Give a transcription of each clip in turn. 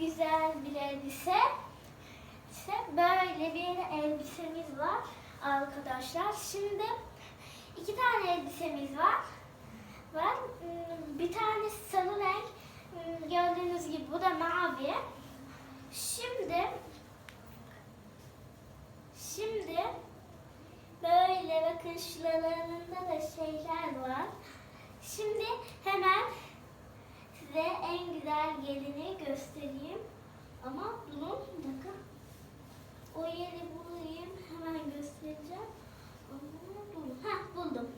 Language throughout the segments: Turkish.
güzel bir elbise. İşte böyle bir elbisemiz var arkadaşlar. Şimdi iki tane elbisemiz var. Var. Hmm, Bir tanesi sarı renk. Hmm, Gördüğünüz gibi bu da mavi. Şimdi şimdi böyle bakın şuralarında da şeyler var. Şimdi hemen gelini göstereyim. Ama bir dakika. O yeri bulayım hemen göstereceğim. Ha buldum.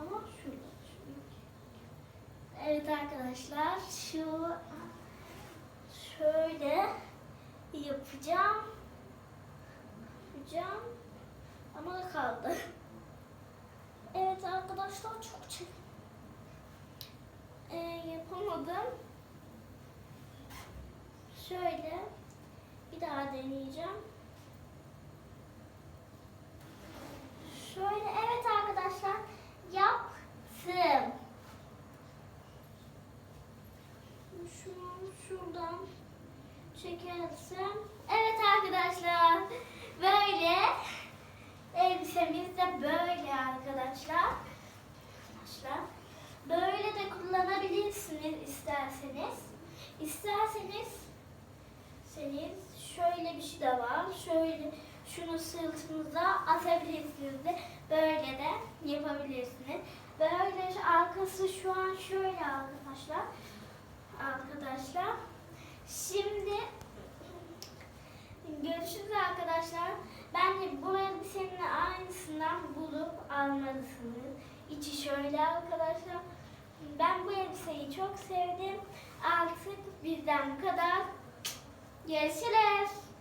Ama şurada. Evet arkadaşlar şu şöyle yapacağım. Yapacağım. Ama kaldı. Evet arkadaşlar çok çek. Ee, yapamadım. Şöyle bir daha deneyeceğim. Şöyle evet arkadaşlar yaptım. Şunu şuradan çekersem. Evet arkadaşlar böyle elbisemiz de böyle arkadaşlar. Arkadaşlar böyle de kullanabilirsiniz isterseniz. İsterseniz seniz şöyle bir şey de var. Şöyle şunu sırtınıza asabilirsiniz de böyle de yapabilirsiniz. Böyle arkası şu an şöyle arkadaşlar. Arkadaşlar. Şimdi görüşürüz arkadaşlar. Bence bu elbisenin aynısından bulup almalısınız. İçi şöyle arkadaşlar. Ben bu elbiseyi çok sevdim. Artık bizden bu kadar. Görüşürüz.